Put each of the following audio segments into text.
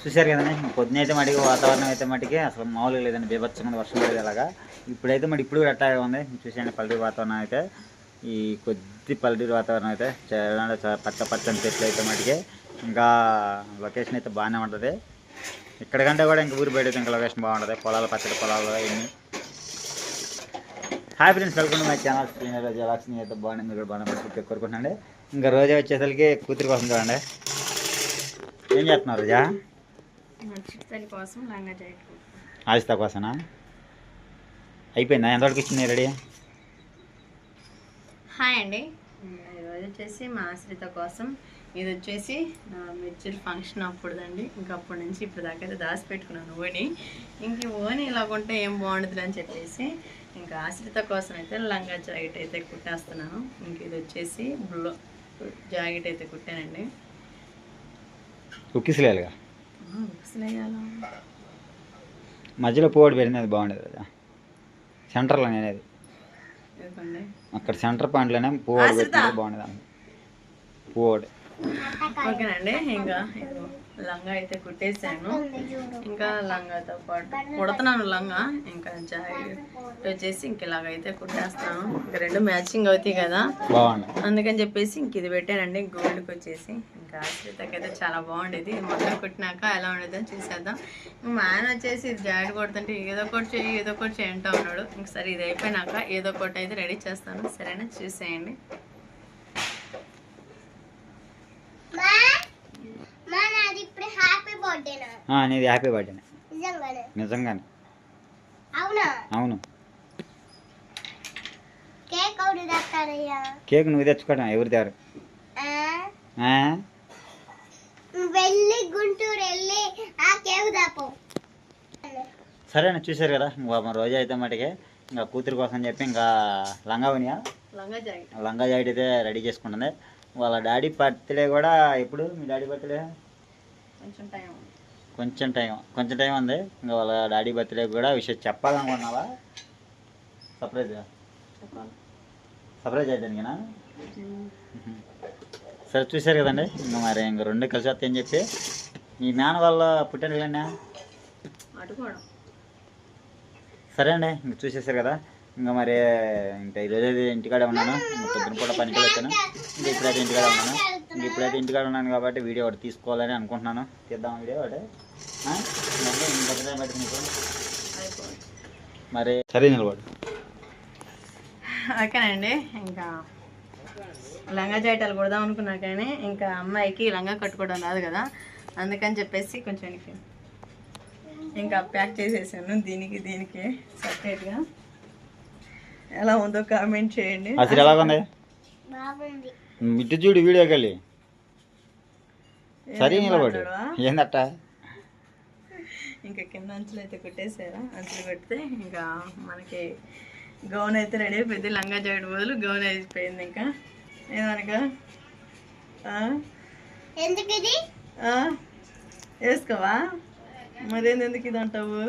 చూశారు కదండి పొద్దున అయితే మటుకు వాతావరణం అయితే మటుకి అసలు మామూలుగా లేదండి బీభత్సంగా వర్షం లేదు అలాగా. ఇప్పుడైతే మరి ఇప్పుడు కూడా అట్టాగే ఉంది చూసేయండి పల్లెటూరు వాతావరణం అయితే. ఈ కొద్ది పల్లెటూరు వాతావరణం అయితే చాలా పచ్చ పచ్చని చెట్లు అయితే మటుకి ఇంకా లొకేషన్ అయితే బాగానే ఉంటుంది. ఇక్కడికంటే కూడా ఇంకా ఊరు బయట ఇంకా లొకేషన్ బాగుంటుంది పొలాలు పచ్చడి పొలాలు ఇవన్నీ hi friends welcome my channel screen Roja Lakshmi అయితే బాగుంది మీరు కూడా బాగుంది కోరుకుంటున్నాండి ఇంకా రోజా వచ్చేసరికి కూతురు కోసం చూడండి. ఏం చేస్తున్నారు రోజా? కోసం లంగా జాకెట్ ఆజితా కోసనా? అయిపోయిందా? ఎంతవరకు ఇచ్చింది రెడీ? హాయ్ అండి. ఈరోజు వచ్చేసి మా ఆశ్రిత కోసం. ఇది వచ్చేసి నా మెచ్యూర్ ఫంక్షన్ అప్పుడుదండి. ఇంకా అప్పటి నుంచి ఇప్పుడు దాకా అయితే దాచి పెట్టుకున్నాను ఓని. ఇంక ఓని ఇలా కొంటే ఏం బాగుంటుంది అని చెప్పేసి ఇంకా ఆశ్రిత కోసం అయితే లంగా జాకెట్ అయితే కుట్టేస్తున్నాను. ఇంక ఇది వచ్చేసి బ్లో జాకెట్ అయితే కుట్టానండి. వేయాలా? మధ్యలో పోటీ పెరిగింది అది బాగుండేది రోజా సెంటర్లో ఇదిగోండి అక్కడ సెంటర్ పాయింట్లోనే పువ్వు పెట్టినది బాగుండేది పువ్వు ఓకేనండి ఇంకా లంగా అయితే కుట్టేసాను. ఇంకా లంగాతో పాటు కుడుతున్నాను లంగా. ఇంకా జాకెట్ వచ్చేసి ఇంక ఇలాగైతే కుట్టేస్తాను. ఇంకా రెండు మ్యాచింగ్ అవుతాయి కదా. అందుకని చెప్పేసి ఇంక ఇది పెట్టానండి గోల్డ్కి వచ్చేసి. ఇంకా ఆశ్రితకి అయితే చాలా బాగుండేది. మొత్తం కుట్టినాక ఎలా ఉండేదో చూసేద్దాం. మా ఆయన వచ్చేసి ఇది జాకెట్ కొడుతుంటే ఏదో ఒకటి చేయి ఏదో ఒకటి చేయంటా ఉన్నాడు. ఇంక సరే ఇది అయిపోయినాక ఏదో ఒకటి అయితే రెడీ చేస్తాను. సరేనా? చూసేయండి మా నాది ఇప్పుడు హ్యాపీ నీది హ్యాపీ బర్త్డే నిజంగానే? నిజంగానే. అవునా? అవును. కేక్ నువ్వు తెచ్చుకోవడం ఎవరు తేరు? ఆ? వెళ్ళి గుంటూరు వెళ్ళి ఆ కేక్ దాపో సరేనా చూశారు కదా ఇంకా మా రోజా అయితే మటుకే ఇంకా కూతురు కోసం చెప్పి ఇంకా లంగా ఉనియా. లంగా జాకెట్. జాకెట్ అయితే రెడీ చేసుకుంటుంది. వాళ్ళ డాడీ బర్త్డే కూడా ఎప్పుడు? మీ డాడీ బర్త్డే? కొంచెం టైం కొంచెం టైం ఉంది. ఇంకా వాళ్ళ డాడీ బర్త్డే కూడా విషయం చెప్పాలనుకున్నావా? సర్ప్రైజ్ సర్ప్రైజ్ అయితేనా సరే చూశారు కదండి. ఇంకా మరి ఇంక రెండు కలిసి వస్తాయని చెప్పి. మీ నాన్న వాళ్ళ పుట్టినరోజులన్నా సరే అండి ఇంక చూసేసారు కదా. ఇంకా మరి ఇంకా ఈరోజు అయితే ఇంటికాడే ఉన్నాను. ఇంకా పొద్దున పూట పనికి వచ్చాను ఇంకా ఇప్పుడైతే ఇంటికాడ ఉన్నాను. ఇంక ఇప్పుడైతే ఇంటికాడ ఉన్నాను కాబట్టి వీడియో ఒకటి తీసుకోవాలని అనుకుంటున్నాను. తీద్దాం వీడియో ఒకటి? మరి సరే నిలబడు. ఓకేనండి ఇంకా లంగా జాయిటాలు కుడదాం అనుకున్నా కానీ ఇంకా అమ్మాయికి లంగా కట్టుకోవడం రాదు కదా అందుకని చెప్పేసి కొంచెం. ఇంకా ప్యాక్ చేసేసాను దీనికి దీనికి సపరేట్గా. ఎలా ఉందో కామెంట్ చేయండి. అసలు ఎలాగుంది? బాగుంది. ఇటు చూడు వీడియోకి వెళ్ళి సరే నిలబడు? ఏందట్ట? ఇంకా కింద అంచులు అయితే కుట్టేసారా అంచులు కొడితే ఇంకా మనకి గౌన్ అయితే రెడీ అయిపోయింది. లంగా జాకెట్ బదులు గౌన్ అయిపోయింది ఇంకా. ఏమనక? ఎందుకు ఇది? వేసుకోవా? మరేంది ఎందుకు ఇది అంటావు?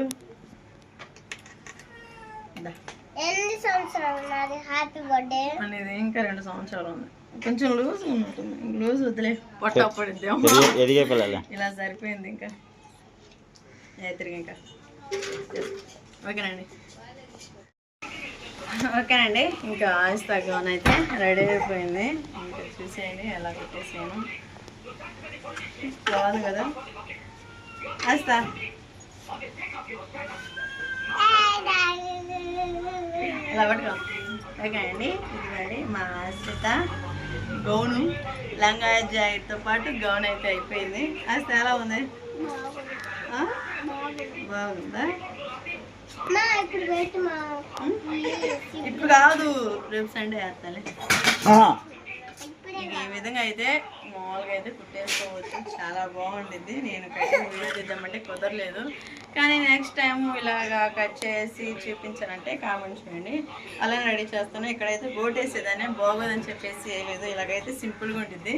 అనేది ఇంకా రెండు సంవత్సరాలు ఉంది. కొంచెం లూజ్ ఉన్నట్టుంది. లూజ్ వదిలే పొట్ట పడిద్దాం ఎదిగే ఎదిగే పిల్లలు. ఇలా సరిపోయింది ఇంకా. తిరిగి ఇంకా. ఓకేనండి. ఓకేనండి ఇంకా ఆయిస్తా గౌన్ అయితే రెడీ అయిపోయింది. ఇంకా చూసేయండి ఎలా పెట్టేసాను. బాగుంది కదా? ఆస్తా ఇలా పట్టుకో. ఓకే అండి ఇదిగోండి మా ఆశ్రిత గౌను లంగా జాయిట్తో పాటు గౌన్ అయితే అయిపోయింది. ఆస్త ఎలా ఉంది? బాగుందా? ఇప్పుడు కాదు రేపు సండే వేస్తాలే ఈ విధంగా అయితే మామూలుగా అయితే కుట్టేసుకోవచ్చు. చాలా బాగుండింది నేను కట్టిన వీడియో తీద్దామంటే కుదరలేదు. కానీ నెక్స్ట్ టైం ఇలాగా కట్ చేసి చూపించాలంటే కామెంట్ చేయండి. అలానే రెడీ చేస్తాను. ఇక్కడైతే గోట్ వేసేదాన్ని. బాగోదని చెప్పేసి వేయలేదు. ఇలాగైతే సింపుల్గా ఉంటుంది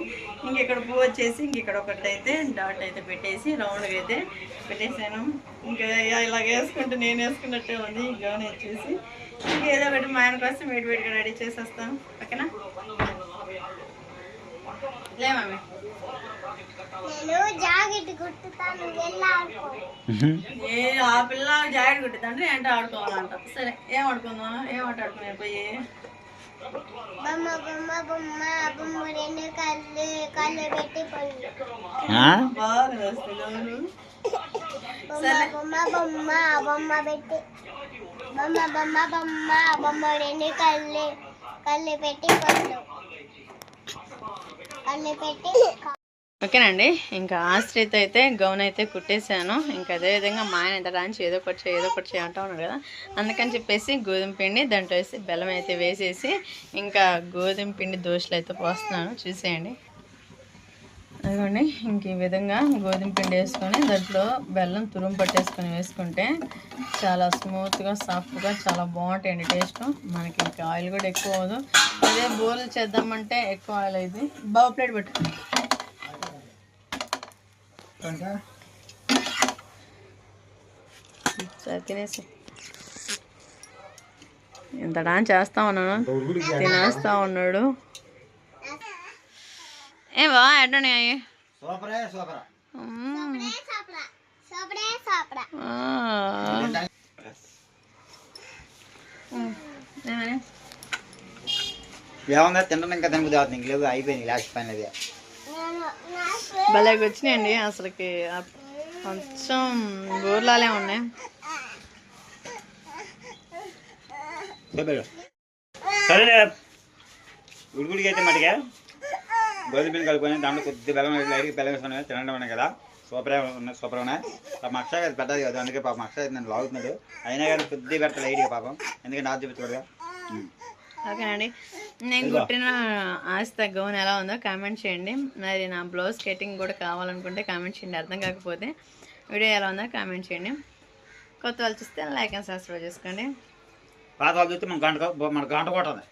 ఇంకెక్కడ పువ్వు వచ్చేసి ఇంకెక్కడ ఒకటి అయితే డాట్ అయితే పెట్టేసి రౌండ్గా అయితే పెట్టేసాను ఇంకా ఇలాగ వేసుకుంటే నేను వేసుకున్నట్టే ఉంది. గౌన్ వచ్చేసి ఇంకేదో ఒకటి మా ఆయన కోసం వేడి వేడిగా రెడీ చేసేస్తాను ఓకేనా? నేను జాకెట్ కుట్టుతాను ఏ ఆ పిల్ల జాకెట్ కుట్టిందంటే ఏంటో ఆడుకోవాలంట. సరే ఏం ఆడుకుందాం? ఏం ఆట ఆడుకునే పోయి? బొమ్మ బొమ్మ బొమ్మ బొమ్మ రెండు కళ్ళు కళ్ళు పెట్టి పళ్ళు. బొమ్మ బొమ్మ బొమ్మ బొమ్మ పెట్టి. బొమ్మ బొమ్మ బొమ్మ బొమ్మ రెండు కళ్ళు కళ్ళు పెట్టి పళ్ళు. కళ్ళు పెట్టి ఓకేనండి ఇంకా ఆశ్రిత అయితే గౌన్ అయితే కుట్టేశాను. ఇంకా అదే విధంగా మా ఆయన ఎంత డాన్స్ ఏదో ఒకటి చేయి, ఏదో ఒకటి చేయి అంటా ఉన్నాడు కదా. అందుకని చెప్పేసి గోధుమ పిండి దాంట్లో వేసి బెల్లం అయితే వేసేసి ఇంకా గోధుమ పిండి దోశలు అయితే పోస్తున్నాను. చూసేయండి. అదిగోండి ఇంక ఈ విధంగా గోధుమ పిండి వేసుకొని దాంట్లో బెల్లం తురుము పట్టేసుకొని వేసుకుంటే చాలా స్మూత్గా సాఫ్ట్గా చాలా బాగుంటాయండి టేస్ట్. మనకి ఇంకా ఆయిల్ కూడా ఎక్కువ అవ్వదు. అదే బోర్లు చేద్దామంటే ఎక్కువ ఆయిల్ అయింది బాగా ప్లేట్ పెట్టు. సరే తినేసి ఇంత డాన్స్ చేస్తా ఉన్నాను. తినేస్తా ఉన్నాడు. ఏ బా ఎట్టున్నాయి సూపరే. సూపర్ సాపరా. సాపరే సాపరా. ఏముందా? తింటాను ఇంకా తినబుద్ధి అవుతుంది. ఇంక లేదు అయిపోయింది లాస్ట్ పైన అది. భలేగా వచ్చినాయండి అసలుకి. కొంచెం ఊర్లాలే ఉన్నాయి. సరే ఉడిగుడికి అయితే మటుగా గోధుమ పిండి కలుపుకొని దాంట్లో కొద్ది బెల్లం లైట్గా బెల్లం వేసుకొని తినడం ఉన్నాయి కదా. సూపర్ ఉన్నాయి సూపర్ ఉన్నాయి. పాపం అక్షయ అది పెద్దది కదా అందుకే పాపం అక్షయ్ నన్ను లాగుతున్నాడు. అయినా కానీ కొద్ది పెడతా లైట్గా పాపం. ఎందుకంటే నాకు చూపించకూడదుగా ఓకేనండి. నేను కుట్టిన ఆస్త గౌన్ ఎలా ఉందో కామెంట్ చేయండి. మరి నా బ్లౌజ్ కటింగ్ కూడా కావాలనుకుంటే కామెంట్ చేయండి. అర్థం కాకపోతే వీడియో ఎలా ఉందో కామెంట్ చేయండి. కొత్త వాళ్ళు చూస్తే లైక్ అండ్ సబ్స్క్రైబ్ చేసుకోండి. పాత వాళ్ళు చూస్తే మన గంట మన గంట కొట్టదు.